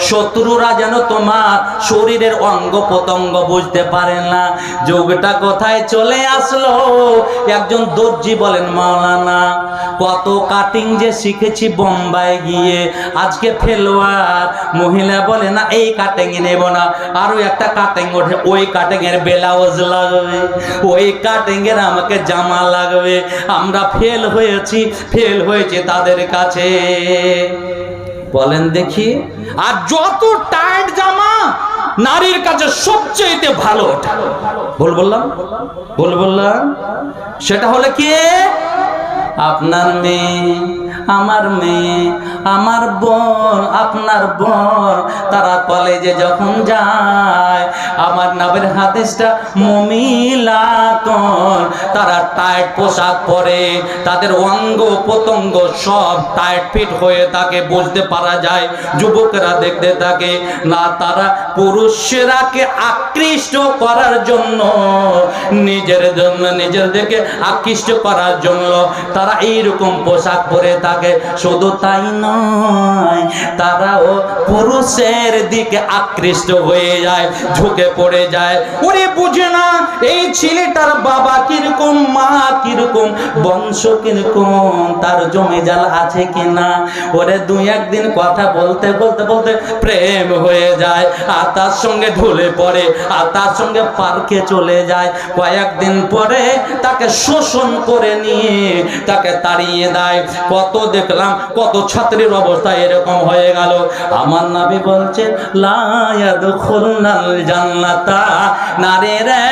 শত্রুরা যেন তোমার শরীরের অঙ্গ প্রত্যঙ্গ বুঝতে পারে না। যোগটা কোথায় চলে আসলো? একজন দর্জি বলেন, মাওলানা, কত কাটিং যে শিখেছি বোম্বাই গিয়ে। আজকে ফেলোয়ার মহিলা বলে, না, এই কাটিং নেব না। আরও একটা কাটিং ওঠে, ওই কাটিং এর ব্লাউজ লাগবে, ওই কাটিং এর আমাকে জামা লাগবে। আমরা ফেল হয়েছি ফেল হয়েছে তাদের কাছে। বলেন দেখি, আর যত টাইট জামা, নারীর কাছে সবচেয়ে ভালো ভুল বললাম? ভুল বললাম? সেটা হলে কি? আপনার মেয়ে, আমার মেয়ে, আমার বোন, আপনার বোন, তারা কলেজে যখন যায়, আমার নাবের হাদিসটা মমিলাতন। তারা টাইট পোশাক পরে, তাদের অঙ্গ প্রত্যঙ্গ সব টাইট ফিট হয়ে থাকে বুঝতে পারা যায়, যুবকেরা দেখতে থাকে, না, তারা পুরুষেরাকে আকৃষ্ট করার জন্য, নিজের জন্য নিজেদেরকে আকৃষ্ট করার জন্য তারা এইরকম পোশাক পরে থাকে। শুধু তাই নয়, তারাও পুরুষের দিকে আকৃষ্ট হয়ে যায়, ঝুঁকে পড়ে যায়। ওরে বুঝে না, এই ছেলেটার বাবা কীরকম মা কীরকম? বংশ কীরকম? তার জমি আছে কিনা? ওরে দুই একদিন কথা বলতে বলতে বলতে প্রেম হয়ে যায়। আর তার সঙ্গে পড়ে, আর তার সঙ্গে পার্কে চলে যায়। কয়েকদিন পরে তাকে শোষণ করে নিয়ে তাকে তাড়িয়ে দেয়। কত দেখলাম, কত ছাত্রীর অবস্থা এরকম হয়ে গেল। আমার নাবি বলছেন লায়াদ খুলনাল জান্নাতা। নারী রে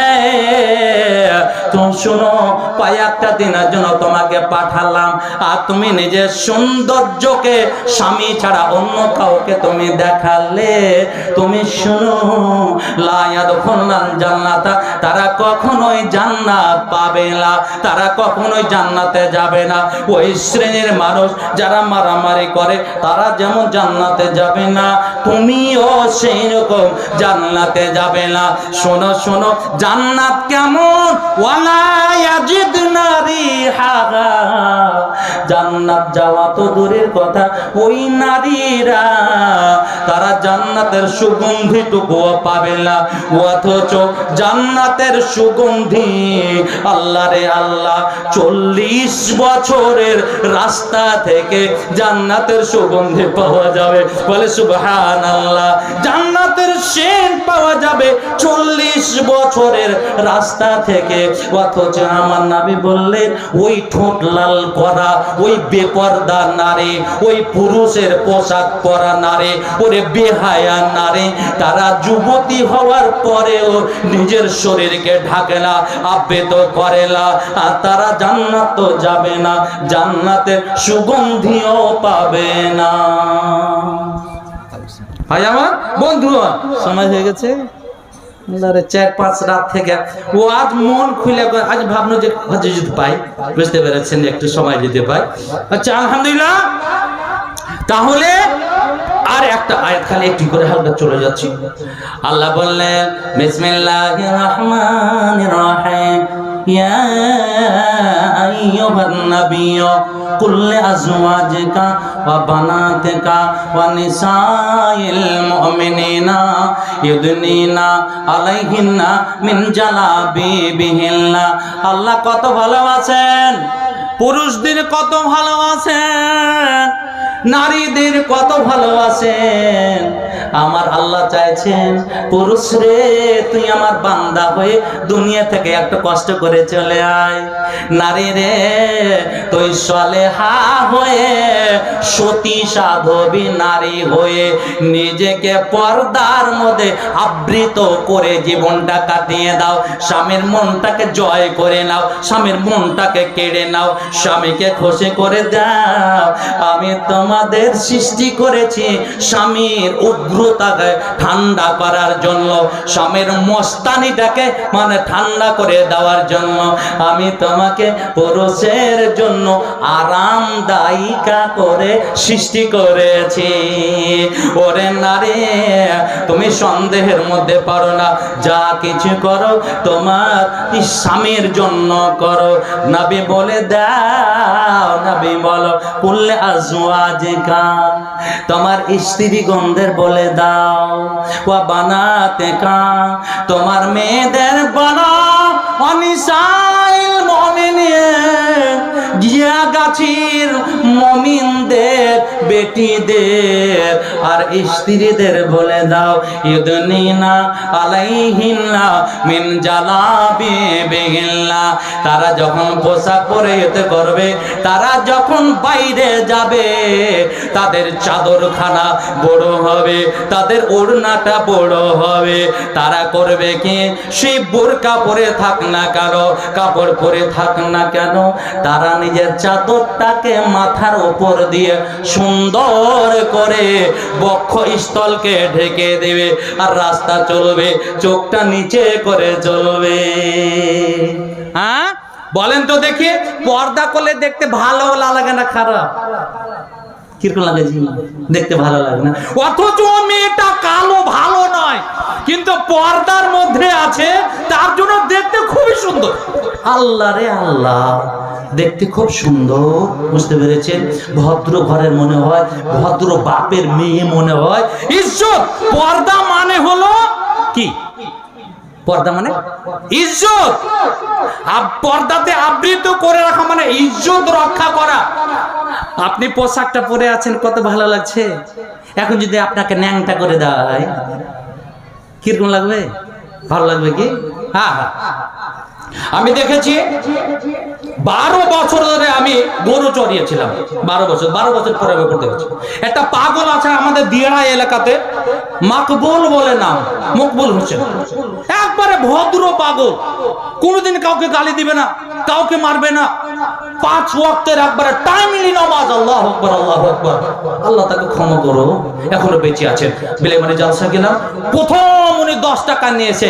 তুমি শোনো কয়েকটা দিনের জন্য তোমাকে পাঠালাম। আর তুমি নিজের সৌন্দর্যকে স্বামী ছাড়া অন্য কাউকে তুমি দেখালে। তুমি শুনো লায়াদ খুলনাল জান্নাতা, তারা কখনোই জান্নাত পাবে না, তারা কখনোই জান্নাতে যাবে না। ওই শ্রেণির মানুষ যারা মারামারি করে, তারা যেমন জান্নাতে যাবে না, তুমিও সেই রকম জান্নাতে যাবে না। শোনো শোনো, জান্নাত কেমন? জান্নাত যাওয়া তো দূরের কথা, ওই নারীরা তারা জান্নাতের পাবে না। অথচ জান্নাতের সুগন্ধি আল্লাহ রে আল্লাহ চল্লিশ বছরের রাস্তা থেকে জান্নাতের সুগন্ধি পাওয়া যাবে। বলে সুবহান আল্লাহ জান্নাতের সেন পাওয়া যাবে চল্লিশ বছরের রাস্তা থেকে। অথচ আমার নাবি বললেন ওই ঠোঁট লাল করা ওই বেপর্দা নারী ওই পুরুষের পোশাক পরা নারী ওরে বেহায়া নারী তারা যুবতী হওয়ার পরেও নিজের শরীরকে ঢাকে না আবৃত করে না আর তারা জান্নাত তো যাবে না জান্নাতের সুগন্ধিও পাবে না। ভাই আমার বন্ধু সময় হয়ে গেছে। আচ্ছা তাহলে আর একটা আয়াত খালি একটু করে হালকা চলে যাচ্ছি। আল্লাহ বললেন ইয়া কুল লিআজওয়াজিকা ওয়া বানাতিকা ওয়া নিসাইল মুমিনিনা মিন আল্লাহ কত ভালোবাসেন পুরুষদের কত ভালোবাসেন নারীদের কত ভালোবাসেন? আমার আল্লাহ চাইছেন, পুরুষ রে, তুই আমার বান্দা হয়ে দুনিয়া থেকে একটু কষ্ট করে চলে আয়। নারী রে, তুই সলেহা হয়ে সতী সাধবী নারী হয়ে নিজেকে পর্দার মধ্যে আবৃত করে জীবনটা কাটিয়ে দাও। স্বামীর মনটাকে জয় করে নাও, স্বামীর মনটাকে কেড়ে নাও, স্বামীকে খুশি করে দাও। আমি তোমাদের সৃষ্টি করেছি স্বামীর উগ্রতাকে ঠান্ডা করার জন্য, স্বামীর মস্তানিটাকে মানে ঠান্ডা করে দেওয়ার জন্য। আমি তোমাকে পুরুষের জন্য আরামদায়িকা করে সৃষ্টি করেছি। ওরে নারী, তুমি সন্দেহের মধ্যে পারো না। যা কিছু করো তোমার স্বামীর জন্য করো। নাবি বলে দাও, নবী বলো, কুল্লে আজওয়াজিকা তোমার স্ত্রী গন্ধের বলে দাও, ওয়া বানাতে কা তোমার মেয়েদের বানা অনিসাইল মমিনিয়ে গিয়া গাছির মমিনদের বেটিদের আর স্ত্রীদের বলে দাও ইদনিনা আলাইহিন্না মিন জালাবি বিহিল্লা। তারা যখন পোশাক পরে এতে করবে, তারা যখন বাইরে যাবে, তাদের চাদরখানা বড় হবে, তাদের ওড়নাটা বড় হবে। তারা করবে কি? সেই বোরকা পরে থাক না কেন, কাপড় পরে থাক না কেন, তারা নিজের চাদরটাকে মাথার উপর দিয়ে সুন্দর করে বক্ষ স্থলকে ঢেকে দেবে আর রাস্তা চলবে, চোখটা নিচে করে চলবে হ্যাঁ? বলেন তো দেখি, পর্দা করলে দেখতে ভালো লাগে না খারাপ? কীরকম লাগে দেখতে ভালো লাগে না। অথচ মেয়েটা কালো, ভালো নয় কিন্তু পর্দার মধ্যে আছে তার জন্য দেখতে খুবই সুন্দর। আল্লাহ রে আল্লাহ দেখতে খুব সুন্দর বুঝতে পেরেছেন? ভদ্র ঘরের মনে হয় ভদ্র বাপের মেয়ে মনে হয়। ইজ্জত পর্দা মানে হলো কি? পর্দা মানে? ইজ্জত। পর্দাতে আবৃত করে রাখা মানে ইজ্জত রক্ষা করা। আপনি পোশাকটা পরে আছেন কত ভালো লাগছে? এখন যদি আপনাকে ন্যাংটা করে দেয় কীরকম লাগবে? ভালো লাগবে কি? হ্যাঁ হ্যাঁ। আমি দেখেছি বারো বছর ধরে আমি গরু চড়িয়েছিলাম। বারো বছর বারো বছর পরে আমি পড়তে গেছি। একটা পাগল আছে আমাদের দিয়াড়া এলাকাতে, মাকবুল বলে নাম, মকবুল হোসেন। একবারে ভদ্র পাগল। কোনোদিন কাউকে গালি দিবে না, কাউকে মারবে না। পাঁচ ওয়াক্তের একবারে টাইমলি নামাজ, আল্লাহ আকবার আল্লাহ আকবার। আল্লাহ তাকে ক্ষমা করো, এখনও বেঁচে আছেন। বিলে মানে জালসা গেলাম। প্রথম উনি দশ টাকা নিয়েছে।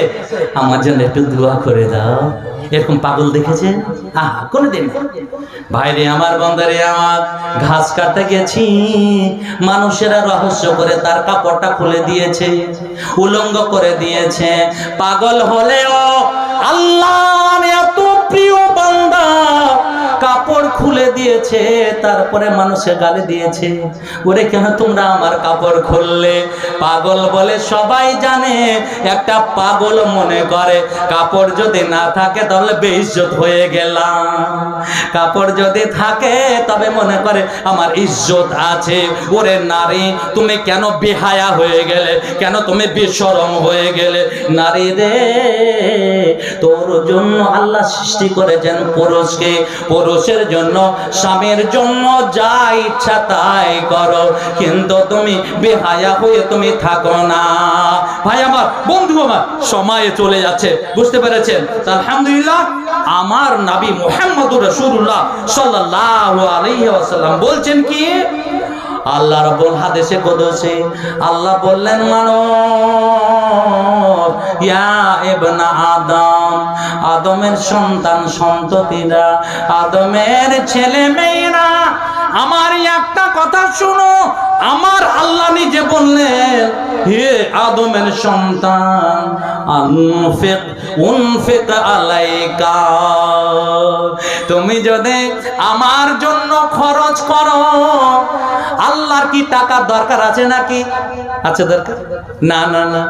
আমার জন্য একটু দোয়া করে দাও। এরকম পাগল দেখেছে আহা, কোনোদিন। ভাইরে, আমার বন্দারে আমার ঘাস কাটতে গেছি। মানুষেরা রহস্য করে তার কাপড়টা খুলে দিয়েছে, উলঙ্গ করে দিয়েছে। পাগল হলেও আল্লাহ কাপড় খুলে দিয়েছে, তারপরে মানুষে গালি দিয়েছে। ওরে কেন তোমরা আমার কাপড় খুললে? পাগল বলে সবাই জানে, একটা পাগল মনে করে, কাপড় যদি না থাকে তাহলে বেইজ্জত হয়ে গেলাম। কাপড় যদি থাকে তবে মনে করে আমার ইজ্জত আছে। ওরে নারী, তুমি কেন বেহায়া হয়ে গেলে? কেন তুমি বেশরম হয়ে গেলে? নারী রে তোর জন্য আল্লাহ সৃষ্টি করেছেন পুরুষকে। পুরুষের জন্য, স্বামীর জন্য যা ইচ্ছা তাই করো। কিন্তু তুমি বেহায়া হয়ে তুমি থাকো না। ভাই আমার, বন্ধু আমার, সময়ে চলে যাচ্ছে, বুঝতে পেরেছেন? আলহামদুলিল্লাহ, আমার নাবি মোহাম্মদুর রসুল্লাহ সাল্লাল্লাহু আলাইহি ওয়াসাল্লাম বলছেন কি? আল্লাহ রব্বুল হাদিসে কুদসি, আল্লাহ বললেন, মানব, ইয়া ইবনা আদম, আদমের সন্তান সন্ততিরা, আদমের ছেলে মেয়েরা আমার একটা কথা শুনো। আমার আল্লাহ নিজে বললেন, হে আদমের সন্তান, আনফিক, উনফিক আলাইকা। তুমি যদি আমার জন্য খরচ করো, আল্লাহর কি টাকার দরকার আছে নাকি? আছে দরকার? না না না।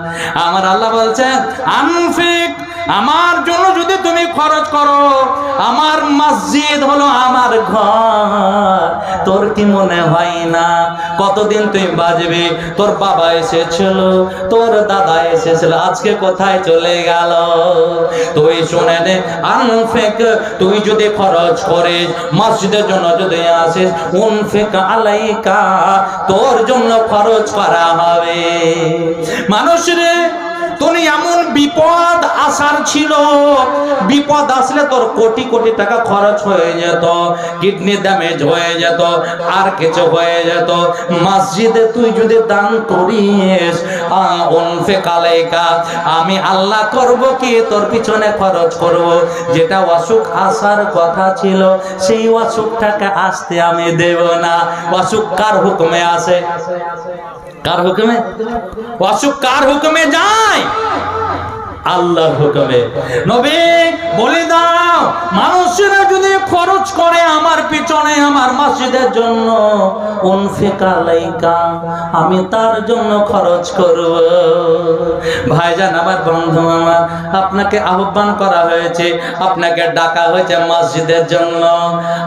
আমার আল্লাহ বলছেন, আনফিক আমার জন্য যদি তুমি খরচ করো, আমার মসজিদ হলো আমার ঘর। তোর কি মনে হয় না? কতদিন তুই বাজবি? তোর বাবা এসেছিল, তোর দাদা এসেছিল, আজকে কোথায় চলে গেল? তুই শুনে নে, আনফেক, তুই যদি খরচ করিস, মসজিদের জন্য যদি আসিস, উনফেক আলাইকা, তোর জন্য খরচ করা হবে। মানুষ রে তুমি এমন বিপদ আসার ছিল। বিপদ আসলে তোর কোটি কোটি টাকা খরচ হয়ে যেত, কিডনি ড্যামেজ হয়ে যেত, আর কিছু হয়ে যেত। মসজিদে তুই যদি দান করিস আমি আল্লাহ করব কি? তোর পিছনে খরচ করব। যেটা অসুখ আসার কথা ছিল, সেই অসুখটাকে আসতে আমি দেব না। অসুখ কার হুকুমে আসে? কার হুকুমে? অসুখ কার হুকুমে যায়? আল্লাহর হুকুমে। নবী, বলে দাও, মানুষেরা যদি খরচ করে আমার পিছনে, আমার মসজিদের জন্য, উনফিকা লাইকা, আমি তার জন্য খরচ করব। ভাইজান, আমার বন্ধু আমার, আপনাকে আহ্বান করা হয়েছে, আপনাকে ডাকা হয়েছে মসজিদের জন্য।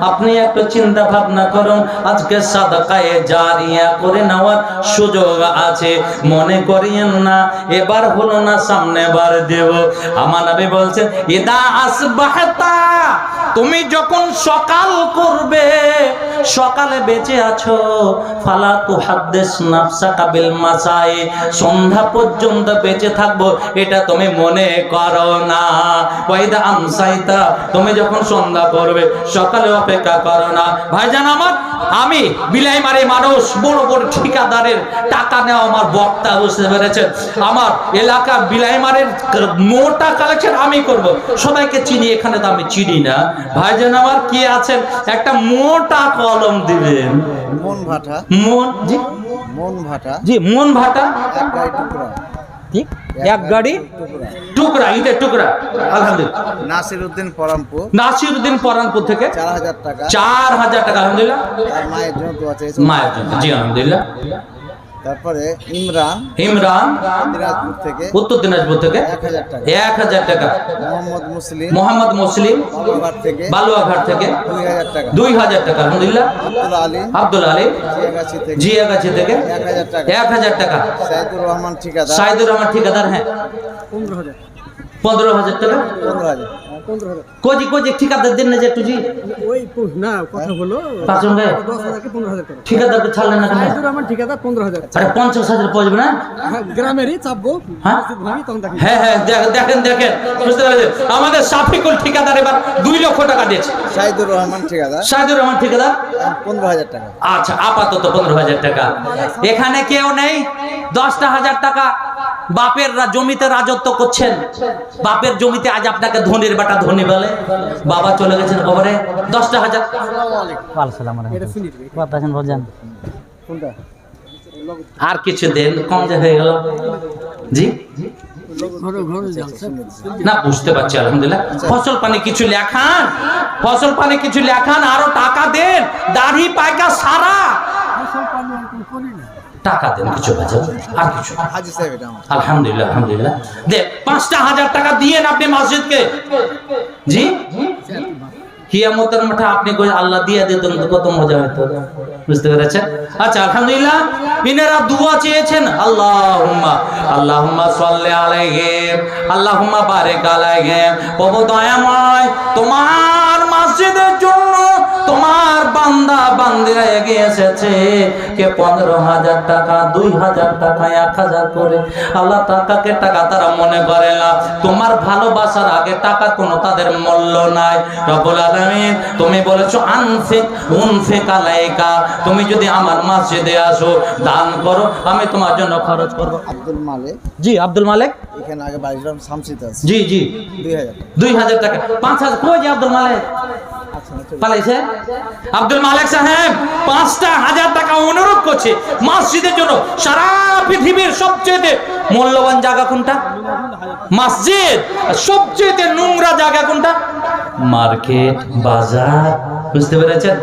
আপনি একটু চিন্তা ভাবনা করুন, আজকে সাদাকায়ে জারিয়া করে নেওয়ার সুযোগ আছে। মনে করিয়েন না, এবার হলো না সামনে বার দেব। আমার নবী বলছেন, ইদা আসবাহতা, তুমি যখন সকাল করবে, সকালে বেঁচে আছো, ফালা তু হাদ্দেস নাফসাকা বিল মাসাই, সন্ধ্যা পর্যন্ত বেঁচে থাকব, এটা তুমি মনে করো না। ওয়াইদা আমসাইতা, তুমি যখন সন্ধ্যা করবে সকালে অপেক্ষা করো না। ভাইজান আমার, আমি বিলাই মারি মানুষ, বড় বড় ঠিকাদারের টাকা নেওয়া আমার বক্তা বুঝতে পেরেছেন। আমার এলাকা বিলাই মারের মোটা কালেকশন আমি করব। সবাইকে চিনি এখানে তো আমি চিনি না। ভাইজান আমার কি আছেন? একটা মোটা কলম দিবেন। মন ভাটা। মন জি। মন ভাটা। জি মন ভাটা। এক গাড়ি টুকরা। ঠিক এক গাড়ি। টুকরা ইটের টুকরা। আলহামদুলিল্লাহ। নাসির উদ্দিন পরামপুর নাসিরউদ্দিন পরানপুর থেকে চার হাজার টাকা। চার হাজার টাকা আলহামদুলিল্লাহ। তার মায়ের জন্য দোয়া চেয়েছে মায়ের জন্য জি আলহামদুলিল্লাহ। তারপরে ইমরান ইমরান দিনাজপুর থেকে উত্তর দিনাজপুর থেকে এক হাজার টাকা। এক হাজার টাকা। মোহাম্মদ মুসলিম মোহাম্মদ মুসলিম বাবাঘাট থেকে বালুয়াঘাট থেকে দুই হাজার টাকা। দুই হাজার টাকা আলহামদুলিল্লাহ। আব্দুল আলী আব্দুল আলী জিয়াগাছি থেকে জিয়াগাছি থেকে এক হাজার টাকা। এক হাজার টাকা। সাইদুর রহমান ঠিকাদার। সাইদুর রহমান ঠিকাদার হ্যাঁ। পনেরো হাজার। পনেরো হাজার টাকা? পনেরো হাজার। পনেরো হাজার। কোজি কোজি ঠিকাদার দিন না যে জি। ওই না কথা হাজারকে পনেরো হাজার টাকা ঠিকাদারকে ছাড়লেন না সাইদুর ঠিকাদার পনেরো হাজার। আরে পঞ্চাশ হাজার পৌঁছবে না? হ্যাঁ, গ্রামেরই চাপবো। হ্যাঁ? হ্যাঁ হ্যাঁ দেখ- দেখেন দেখেন। বুঝতে পেরেছেন আমাদের সাফিকুল ঠিকাদার এবার দুই লক্ষ টাকা দিয়েছে। সাইদুর রহমান ঠিকাদার। সাইদুর রহমান ঠিকাদার? পনেরো হাজার টাকা। আচ্ছা আপাতত পনেরো হাজার টাকা। এখানে কেউ নেই? দশটা হাজার টাকা বাপের জমিতে রাজত্ব করছেন। বাপের জমিতে আজ আপনাকে ধনির বাটা ধনী বলে। বাবা চলে গেছেন খবরে দশটা হাজার। আর কিছু দেন কম যে হয়ে গেল। জি? না বুঝতে পারছি আলহামদুলিল্লাহ। ফসল পানি কিছু লেখান। ফসল পানি কিছু লেখান আরও টাকা দেন। দাড়ি পাইকা সারা। টাকা দেন কিছু বাজার আর কিছু আলহামদুলিল্লাহ আলহামদুলিল্লাহ। দে পাঁচটা হাজার টাকা দিয়েন আপনি মসজিদকে। জি? কিয়ামতের মাঠে আপনি কই আল্লাহ দিয়ে দিতেন কত মজা হতো বুঝতে পেরেছেন? আচ্ছা আলহামদুলিল্লাহ ইনারা দুয়া চেয়েছেন। আল্লাহুম্মা আল্লাহুম্মা সাল্লি আলাইহি আল্লাহুম্মা বারিক আলাইহি প্রভু দয়াময় তোমার মসজিদের জন্য তোমার বান্দা বান্দিরা এগিয়ে এসেছে। কে পনেরো হাজার টাকা দুই হাজার টাকা এক হাজার করে। আল্লাহ টাকাকে টাকা তারা মনে করে না। তোমার ভালোবাসার আগে টাকা কোনো তাদের মূল্য নাই। রব্বুল আলামিন তুমি বলেছ আনফিক উনফিক আলাইকা। তুমি যদি আমার মসজিদে আসো দান করো আমি তোমার জন্য খরচ করব। আব্দুল মালে জি আব্দুল মালিক। এখানে আগে বাড়ির শামসিতে আছে। জি জি। দুই হাজার দুই হাজার টাকা। পাঁচ হাজার কই যে আব্দুল মালিক? পালাইছে? আব্দুল মালিক সাহেব, পাঁচটা হাজার টাকা অনুরোধ করছে মসজিদের জন্য। সারা পৃথিবীর সবচেয়ে মূল্যবান জায়গা কোনটা? মসজিদ। সবচেয়ে নোংরা জায়গা কোনটা? মার্কেট, বাজার। বুঝতে পেরেছেন?